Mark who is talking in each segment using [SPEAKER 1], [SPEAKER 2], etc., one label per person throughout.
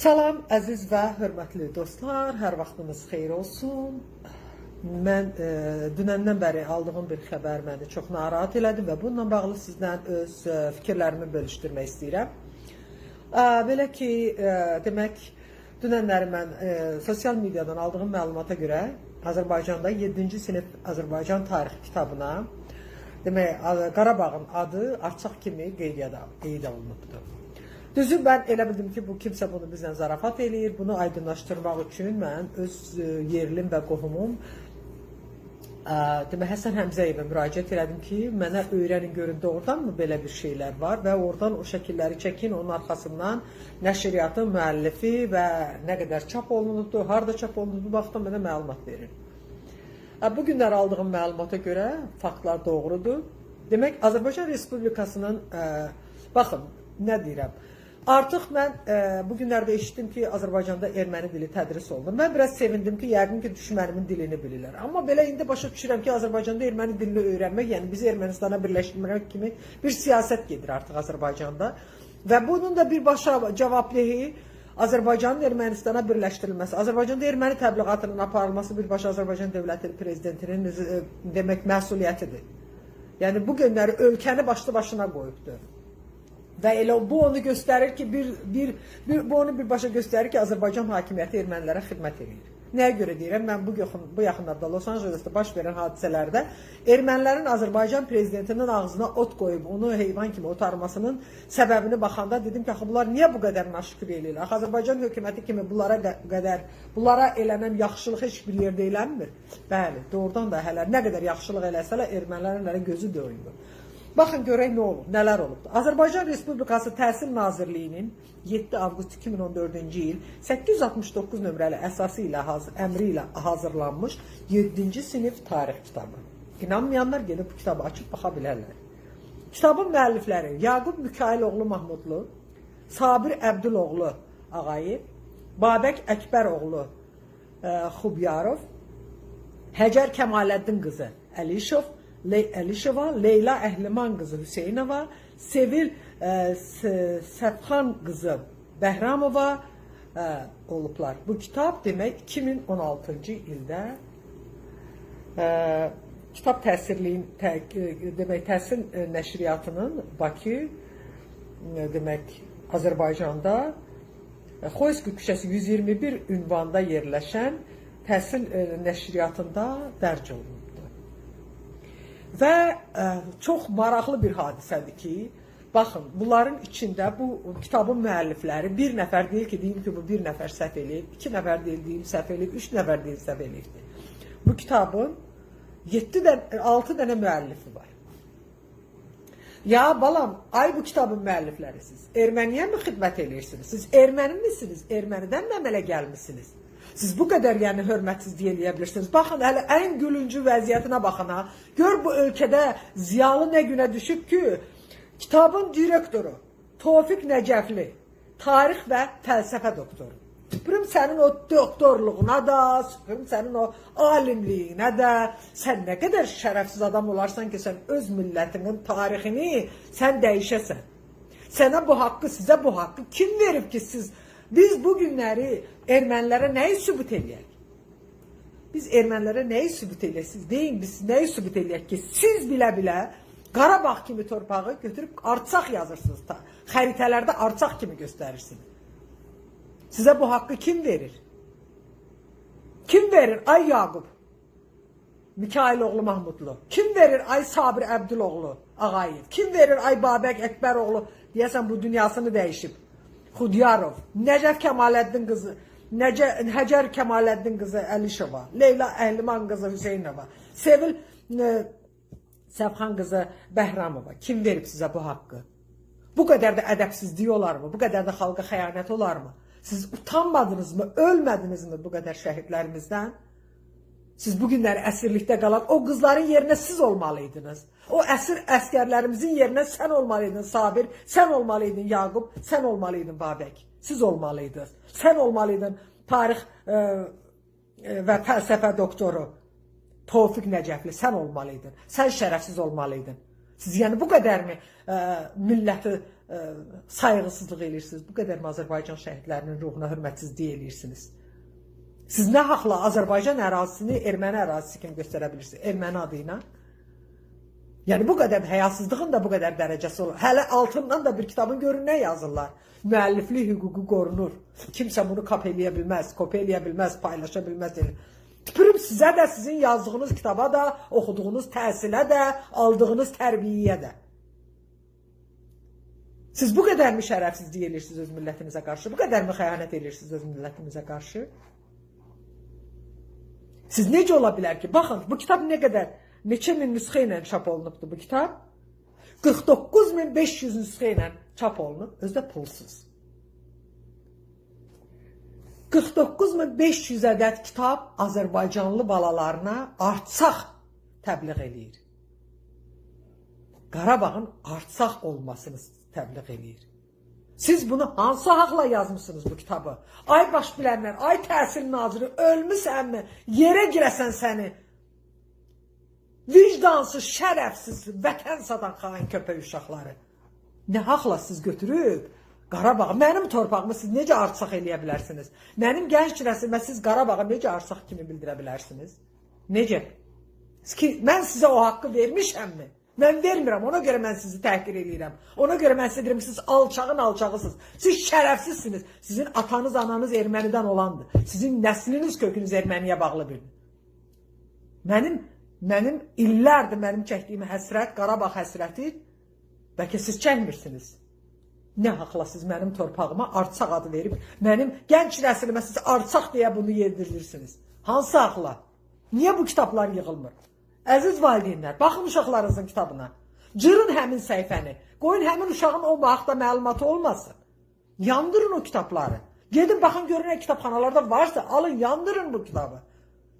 [SPEAKER 1] Salam əziz və hörmətli dostlar, hər vaxtınız xeyir olsun. Mən e, dünəndən bəri aldığım bir xəbər məni çox narahat elədi və bununla bağlı sizlə öz e, fikirlərimi bölüşdürmək istəyirəm. E, belə ki, e, demək, dünənləri mən e, sosial mediadan aldığım məlumata görə Azərbaycanda 7-ci sinif Azərbaycan tarixi kitabına demək, Qarabağın adı Arçaq kimi qeydiyyata qeyd olunubdur. Düzü mən elə bildim ki, bu kimsə bunu bizlə zarafat eləyir. Bunu aydınlaşdırmaq üçün mən öz e, yerlim və qohumum ə, demək Həsən Həmzəyevə müraciət elədim ki, mənə öyrənin görün doğrudanmı belə bir şeylər var və oradan o şəkilləri çəkin, onun arxasından nəşriyyatın müəllifi və nə qədər çap olunubdu, harda çap olunubdu, vaxtdan mənə məlumat verin. Ə, Bu günlər aldığım məlumata görə faktlar doğrudur. Demək Azərbaycan Respublikasının ə, baxın nə deyirəm. Artıq mən ə, bu ki, Azərbaycanda erməni dili tədris olunur. Mən biraz sevindim ki, yəqin ki, düşmənimin dilini bilirlər. Amma belə indi başa düşürəm ki, Azərbaycanda erməni dilini öyrənmək, yəni bizi Ermənistana birləşdirmək kimi bir siyasət gedir artıq Azərbaycanda. Və bunun da birbaşa cavabdehi Azərbaycanın Ermənistana birləşdirilməsi, Azərbaycanda erməni təbliğatının aparılması birbaşa Azərbaycan dövləti prezidentinin e, demək məsuliyyətidir. Yəni bu günləri ölkəni başlı başına qoyubdur. Və elə bu onu göstərir ki, bir, bir, bir bu onu birbaşa göstərir ki, Azərbaycan hakimiyyəti ermənilərə xidmət edir. Nəyə görə deyirəm? Mən bu yaxın bu yaxınlarda Los Ancelesdə baş verən hadisələrdə ermənilərin Azərbaycan prezidentinin ağzına ot qoyub onu heyvan kimi otarmasının səbəbini baxanda dedim ki, axı bunlar niyə bu qədər naşükür eləyirlər? Axı Azərbaycan hökuməti kimi bunlara qə- qədər bunlara elənən yaxşılıq heç bir yerdə elənmir. Bəli, doğrudan da hələ nə qədər yaxşılıq eləsələr ermənilərin gözü döyülmür. Baxın görək nə olub, nələr olubdu. Azərbaycan Respublikası Təhsil Nazirliyinin 7 avqust 2014-cü il 869 nömrəli əsası ilə əmri ilə hazırlanmış 7-ci sinif tarix kitabı. İnanmayanlar gelib bu kitabı açıb baxa bilərlər. Kitabın müəllifləri Yaqub Mükailoğlu Mahmudlu, Sabir Əbduloğlu Ağayev, Babək Əkbəroğlu e, Xubyarov, Həcər Kəmaləddin qızı Əlişov, Le Əlişova, Leyla Əhliman qızı Hüseynova, Sevil e, S- Səfxan qızı Bəhramova e, olublar. Bu kitab demək 2016-cı ildə e, kitab təsirliyin tə, e, demək təsir e, nəşriyyatının Bakı e, demək Azərbaycanda e, Xoyski küçəsi 121 ünvanda yerləşən təhsil e, nəşriyyatında dərc olunubdur. Və ə, çox maraqlı bir hadisədir ki, baxın, bunların içində bu kitabın müəllifləri bir nəfər deyil ki, deyim ki, bu bir nəfər səhv eləyib, iki nəfər deyil deyim səhv eləyib, üç nəfər deyil səhv eləyibdir. Bu kitabın 7 dən 6 dənə müəllifi var. Ya balam, ay bu kitabın müəllifləri siz. Erməniyə mi xidmət edirsiniz? Siz erməni misiniz? Ermənidən mi əmələ gəlmisiniz? Siz bu qədər yəni hörmətsizlik eləyə bilirsiniz. Baxın hələ ən gülüncü vəziyyətinə baxın. Gör bu ölkədə ziyalı nə günə düşüb ki, kitabın direktoru Tofiq Nəcəfli, tarix və fəlsəfə doktoru. Süpürüm sənin o doktorluğuna da, süpürüm sənin o alimliyinə də. Sən nə qədər şərəfsiz adam olarsan ki, sən öz millətinin tarixini sən dəyişəsən. Sənə bu haqqı, sizə bu haqqı kim verib ki, siz biz bu günləri ermənilərə nəyi sübut eləyək? Biz ermənilərə nəyi sübut eləyək? Siz deyin, biz nəyi sübut eləyək ki, siz bilə-bilə Qarabağ kimi torpağı götürüb Artsaq yazırsınız da. Xəritələrdə Artsaq kimi göstərirsiniz. Sizə bu haqqı kim verir? Kim verir? Ay Yaqub. Mikailoğlu Mahmudlu. Kim verir? Ay Sabir Əbduloğlu Ağayev. Kim verir? Ay Babək Əkbəroğlu. Deyəsən bu dünyasını dəyişib. Xudyarov. Nəcəf Kəmaləddin qızı. Necə Həcər Kəmaləddin qızı Əlişova. Leyla Əhliman qızı Hüseynova. Sevil e, Səfxan qızı Bəhramova. Kim verib sizə bu haqqı? Bu qədər də ədəbsizlik olarmı? Bu qədər də xalqa xəyanət olarmı? Siz utanmadınızmı? Ölmədinizmi bu qədər şəhidlərimizdən? Siz bu günləri əsirlikdə qalan o qızların yerinə siz olmalıydınız. O əsir əskərlərimizin yerinə sən olmalıydın Sabir, sən olmalıydın Yaqub, sən olmalıydın Babək. Siz olmalıydınız. Sən olmalıydın tarix e, e, və fəlsəfə doktoru Tofiq Nəcəfli, sən olmalıydın. Sən şərəfsiz olmalıydın. Siz yəni bu qədərmi ə, milləti e, sayğısızlıq edirsiniz? Bu qədər mi Azərbaycan şəhidlərinin ruhuna hörmətsizlik edirsiniz? Siz nə haqla Azərbaycan ərazisini erməni ərazisi kimi göstərə bilirsiniz? Erməni adı? Yəni bu qədər həyasızlığın da bu qədər dərəcəsi olur. Hələ altından da bir kitabın görün nə yazırlar. Müəlliflik hüququ qorunur. Kimsə bunu kop eləyə bilməz, kop eləyə bilməz, paylaşa bilməz. Tüpürüm sizə də, sizin yazdığınız kitaba da, oxuduğunuz təhsilə də, aldığınız tərbiyəyə də. Siz bu qədərmi şərəfsizlik edirsiniz öz millətinizə qarşı? Bu qədərmi xəyanət edirsiniz öz millətinizə qarşı? Siz necə ola bilər ki, baxın, bu kitab nə qədər, neçə min nüsxə ilə çap olunubdu bu kitab? 49500 nüsxə ilə çap olunub, özü də pulsuz. 49500 ədəd kitab Azərbaycanlı balalarına artsaq təbliğ eləyir. Qarabağın artsaq olmasını təbliğ eləyir. Siz bunu hansı haqla yazmısınız bu kitabı? Ay baş bilənlər, ay təhsil naziri, ölmüsənmi? Yerə girəsən səni. Vicdansız, şərəfsiz, vətən satan xain köpək uşaqları. Nə haqla siz götürüb Qarabağ, mənim torpağımı siz necə artsaq eləyə bilərsiniz? Mənim gənc nəslimə siz Qarabağı necə artsaq kimi bildirə bilərsiniz? Necə? Ki, mən sizə o haqqı vermişəmmi? Mən vermirəm, ona görə mən sizi təhqir edirəm. Ona görə mən sizə siz alçağın alçağısınız. Siz şərəfsizsiniz. Sizin atanız, ananız ermənidən olandır. Sizin nəsliniz, kökünüz erməniyə bağlı bir. Mənim mənim illərdir mənim çəkdiyim həsrət, Qarabağ həsrəti bəlkə siz çəkmirsiniz. Nə haqla siz mənim torpağıma artsaq adı verib, mənim gənc nəslimə siz artsaq deyə bunu yedirirsiniz. Hansı haqla? Niyə bu kitablar yığılmır? Əziz valideynlər, baxın uşaqlarınızın kitabına. Cırın həmin səhifəni. Qoyun həmin uşağın o vaxtda məlumatı olmasın. Yandırın o kitabları. Gedin baxın görün kitabxanalarda varsa alın yandırın bu kitabı.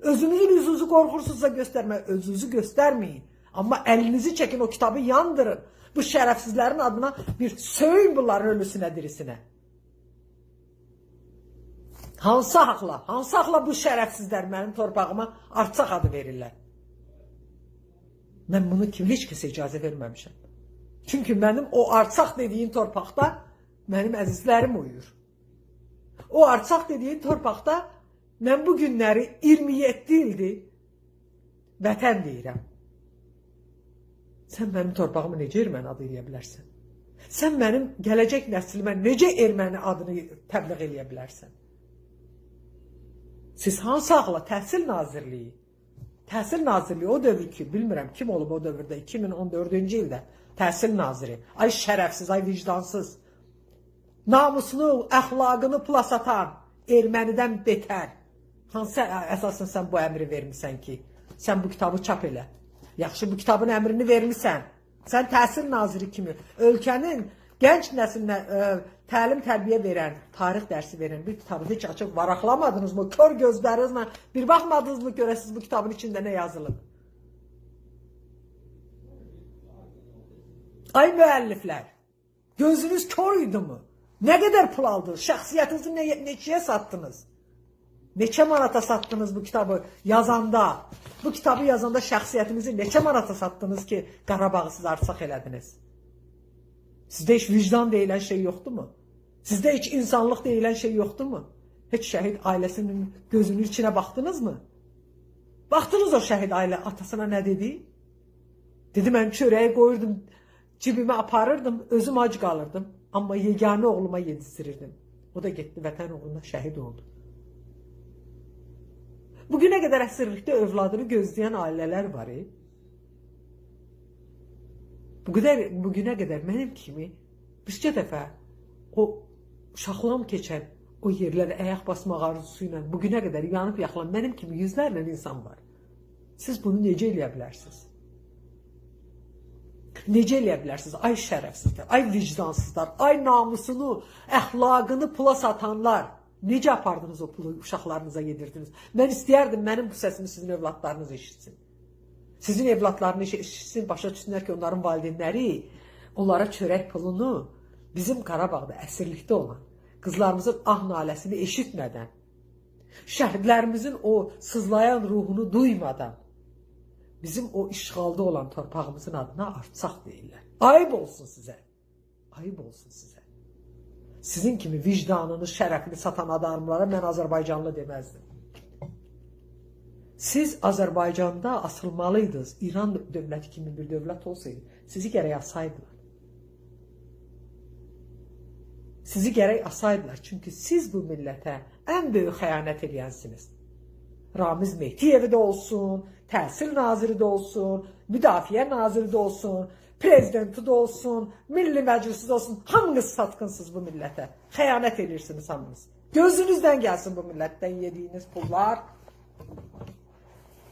[SPEAKER 1] Özünüzün yüzünüzü qorxursunuzsa göstərmək, özünüzü göstərməyin. Amma əlinizi çəkin o kitabı yandırın. Bu şərəfsizlərin adına bir söyün bunların ölüsünə dirisinə. Hansı haqla, hansı haqla bu şərəfsizlər mənim torpağıma artsaq adı verirlər? Mən bunu kim heç kəsə icazə verməmişəm. Çünki mənim o artsaq dediyin torpaqda mənim əzizlərim uyur. O artsaq dediyin torpaqda mən bu günləri 27 ildir vətən deyirəm. Sən mənim torpağımı necə erməni adı eləyə bilərsən? Sən mənim gələcək nəslimə necə erməni adını təbliğ eləyə bilərsən? Siz hansı ağla Təhsil Nazirliyi? Təhsil Nazirliyi o dövr ki, bilmirəm kim olub o dövrdə 2014-cü ildə Təhsil Naziri. Ay şərəfsiz, ay vicdansız. Namusunu, əxlaqını pula satan ermənidən betər. Hansı əsasın sən bu əmri vermisən ki, sən bu kitabı çap elə? Yaxşı bu kitabın əmrini vermisən. Sən təhsil naziri kimi ölkənin gənc nəslinə ə, təlim tərbiyə verən, tarix dərsi verən bir kitabı heç açıb varaqlamadınızmı? Kör gözlərinizlə bir baxmadınızmı görəsiz bu kitabın içində nə yazılıb? Ay müəlliflər, gözünüz kör idi mi? Nə qədər pul aldınız? Şəxsiyyətinizi nə, neçəyə satdınız? Neçə manata satdınız bu kitabı yazanda? Bu kitabı yazanda şəxsiyyətinizi neçə manata satdınız ki, Qarabağı siz artsaq elədiniz? Sizdə heç vicdan deyilən şey yoxdurmu? Sizdə heç insanlıq deyilən şey yoxdurmu? Heç şəhid ailəsinin gözünün içinə baxdınızmı? Baxdınız o şəhid ailə atasına nə dedi? Dedi mən çörəyi qoyurdum, cibimə aparırdım, özüm ac qalırdım. Amma yeganə oğluma yedizdirirdim. O da getdi vətən uğruna şəhid oldu. Bugünə qədər əsirlikdə övladını gözləyən ailələr var. E? Bu qədər bugünə qədər mənim kimi bircə dəfə o uşaqlığım keçən o yerlərə ayaq basmaq arzusu ilə bugünə qədər yanıb yaxılan mənim kimi yüzlərlə insan var. Siz bunu necə eləyə bilərsiniz? Necə eləyə bilərsiniz? Ay şərəfsizlər, ay vicdansızlar, ay namusunu, əxlaqını pula satanlar. Necə apardınız o pulu uşaqlarınıza yedirdiniz? Mən istəyərdim mənim bu səsimi sizin övladlarınız eşitsin. Sizin evlatlarınız eşitsin, başa düşsünlər ki, onların valideynləri onlara çörək pulunu bizim Qarabağda əsirlikdə olan qızlarımızın ah naləsini eşitmədən, şəhidlərimizin o sızlayan ruhunu duymadan bizim o işğalda olan torpağımızın adına artsaq deyirlər. Ayıb olsun sizə. Ayıp olsun size. Sizin kimi vicdanını, şərəfini satan adamlara mən Azərbaycanlı deməzdim. Siz Azərbaycanda asılmalıydınız. İran dövləti kimi bir dövlət olsaydı, sizi gərək asaydılar. Sizi gərək asaydılar. Çünki siz bu millətə ən böyük xəyanət edənsiniz. Ramiz Mehdiyevi də olsun, Təhsil naziri də olsun, Müdafiə naziri də olsun, prezidenti də olsun, Milli Məclisi də olsun. Hamınız satqınsınız bu millətə. Xəyanət edirsiniz hamınız. Gözünüzdən gəlsin bu millətdən yediyiniz pullar.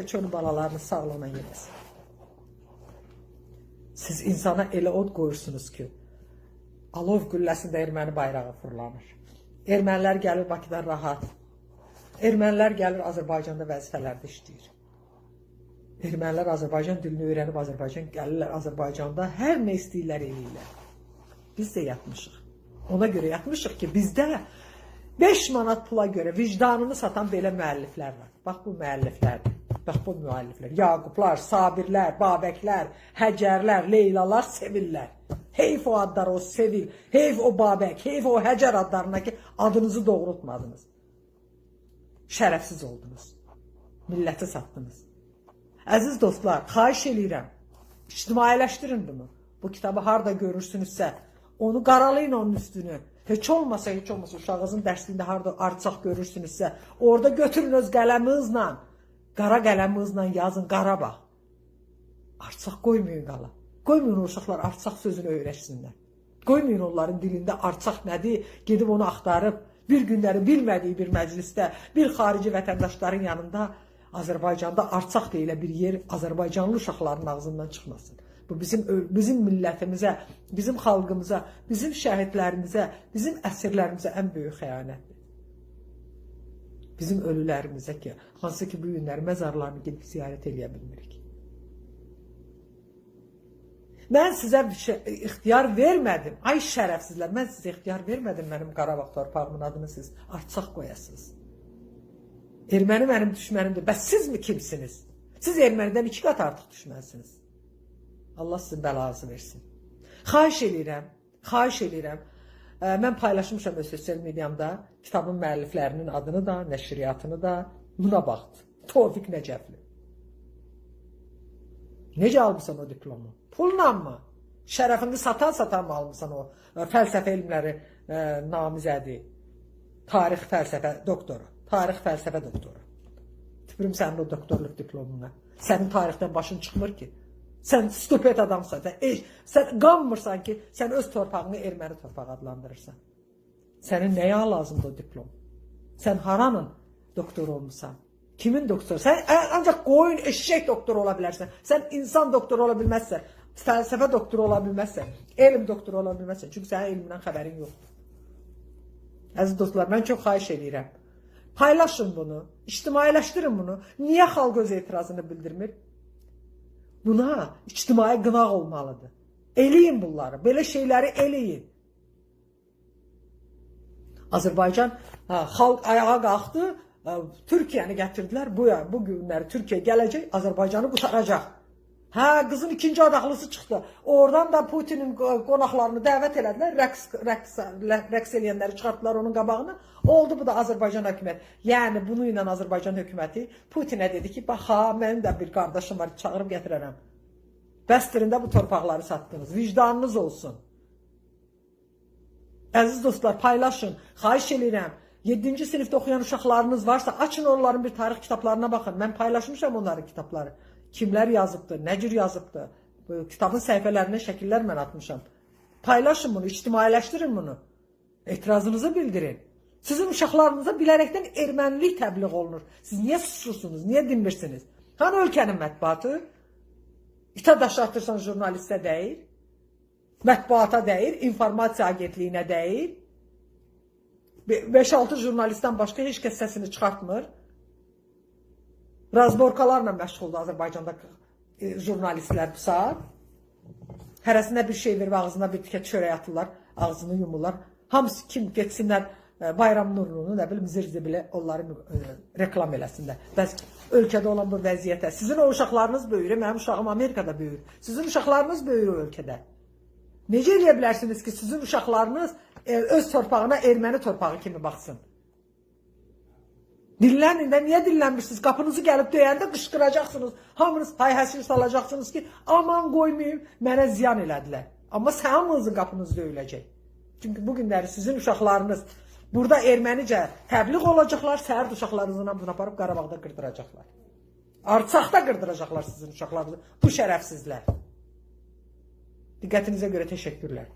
[SPEAKER 1] Heç onu balalarını sağlama yeməsin. Siz insana elə od qoyursunuz ki, alov gülləsində erməni bayrağı fırlanır. Ermənilər gəlir Bakıdan rahat. Ermənilər gəlir Azərbaycanda vəzifələrdə işləyir. Ermənilər Azərbaycan dilini öyrənib Azərbaycan gəlirlər Azərbaycanda hər nə istəyirlər eləyirlər. Biz də yatmışıq. Ona görə yatmışıq ki, bizdə 5 manat pula görə vicdanını satan belə müəlliflər var. Bax bu müəlliflərdir. Bax bu müəlliflər. Yaqublar, Sabirlər, Babəklər, Həcərlər, Leylalar sevirlər. Heyf o adları o sevil. Heyf o Babək, heyf o Həcər adlarına ki adınızı doğrultmadınız. Şərəfsiz oldunuz. Milləti satdınız. Əziz dostlar, xahiş eləyirəm. İctimailəşdirin bunu. Bu kitabı harda görürsünüzsə, onu qaralayın onun üstünü. Heç olmasa, heç olmasa uşağınızın dərsliyində harda artsaq görürsünüzsə, orada götürün öz qələminizlə, qara qələminizlə yazın Qarabağ. Artsaq qoymayın qala. Qoymayın uşaqlar artsaq sözünü öyrəşsinlər. Qoymayın onların dilində artsaq nədir, gedib onu axtarıb bir günləri bilmədiyi bir məclisdə, bir xarici vətəndaşların yanında Azərbaycanda artsaq deyilə bir yer Azərbaycanlı uşaqların ağzından çıxmasın. Bu bizim bizim millətimizə, bizim xalqımıza, bizim şəhidlərimizə, bizim əsirlərimizə ən böyük xəyanətdir. Bizim ölülərimizə ki, hansı ki bu günləri məzarlarını gedib ziyarət eləyə bilmirik. Mən sizə bir şey, ixtiyar vermədim. Ay şərəfsizlər, mən sizə ixtiyar vermədim mənim Qarabağ torpağımın adını siz artsaq qoyasınız. Erməni mənim düşmənimdir. Bəs siz mi kimsiniz? Siz ermənidən iki qat artıq düşmənsiniz. Allah sizin bəlanızı versin. Xahiş eləyirəm, xahiş eləyirəm. Mən paylaşmışam öz sosial mediamda kitabın müəlliflərinin adını da, nəşriyyatını da. Buna baxdı. Tofiq Nəcəfli. Necə almısan o diplomu? Pulla mı? Şərəfini satan-satan mı almısan o fəlsəfə elmləri ə, namizədi? Tarix fəlsəfə doktoru. Tarix fəlsəfə doktoru. Tüpürüm sənin o doktorluq diplomuna. Sənin tarixdən başın çıxmır ki. Sən stupid adamsan. Sən, ey, sən qanmırsan ki, sən öz torpağını erməni torpağı adlandırırsan. Sənin nəyə lazımdır o diplom? Sən haranın doktoru olmusan? Kimin doktoru? Sən ancaq qoyun, eşşək doktoru ola bilərsən. Sən insan doktoru ola bilməzsən. Fəlsəfə doktoru ola bilməzsən. Elm doktoru ola bilməzsən. Çünki sənin elmindən xəbərin yoxdur. Əziz dostlar, mən çox xahiş edirəm. Paylaşın bunu, ictimailəşdirin bunu. Niyə xalq öz etirazını bildirmir? Buna ictimai qınaq olmalıdır. Eləyin bunları, belə şeyləri eləyin. Azərbaycan hə, xalq ayağa qalxdı, Türkiyəni gətirdilər. Bu bu günləri Türkiyə gələcək, Azərbaycanı qurtaracaq. Hə, qızın ikinci adaqlısı çıxdı. Oradan da Putinin qo- qonaqlarını dəvət elədilər. Rəqs rəqs rəqs eləyənləri çıxartdılar onun qabağına. Oldu bu da Azərbaycan hökuməti. Yəni bunu ilə Azərbaycan hökuməti Putinə dedi ki, bax ha, mənim də bir qardaşım var, çağırıb gətirərəm. Bəstirində bu torpaqları satdınız. Vicdanınız olsun. Əziz dostlar, paylaşın. Xahiş edirəm. 7-ci sinifdə oxuyan uşaqlarınız varsa, açın onların bir tarix kitablarına baxın. Mən paylaşmışam onların kitabları. Kimlər yazıbdı, nə cür yazıbdı. Bu kitabın səhifələrinə şəkillər mən atmışam. Paylaşın bunu, ictimailəşdirin bunu. Etirazınızı bildirin. Sizin uşaqlarınıza bilərəkdən ermənilik təbliğ olunur. Siz niyə susursunuz, niyə dinmirsiniz? Hani ölkənin mətbuatı? İta daşı atırsan jurnalistə deyil. Mətbuata deyil, informasiya agentliyinə deyil. 5-6 jurnalistdən başqa heç kəs səsini çıxartmır. Razborkalarla məşğuldur Azərbaycanda e, jurnalistlər bu saat. Hərəsinə bir şey verib ağzına bir tikə çörək atırlar, ağzını yumurlar. Hamısı kim getsinlər e, Bayram Nurlunu, nə bilim Zirzibili onları e, reklam eləsinlər. Bəs ölkədə olan bu vəziyyətə sizin o uşaqlarınız böyür, mənim uşağım Amerikada böyür. Sizin uşaqlarınız böyür o ölkədə. Necə eləyə bilərsiniz ki, sizin uşaqlarınız e, öz torpağına erməni torpağı kimi baxsın? Dinlənin də niyə dinlənmirsiniz? Qapınızı gəlib döyəndə qışqıracaqsınız. Hamınız hay-həsir salacaqsınız ki, aman qoymayım, mənə ziyan elədilər. Amma hamınızın qapınız döyüləcək. Çünki bu günləri sizin uşaqlarınız burada ermənicə təbliğ olacaqlar, səhər uşaqlarınızla bunu aparıb Qarabağda qırdıracaqlar. Artsaqda qırdıracaqlar sizin uşaqlarınızı. Bu şərəfsizlər. Diqqətinizə görə təşəkkürlər.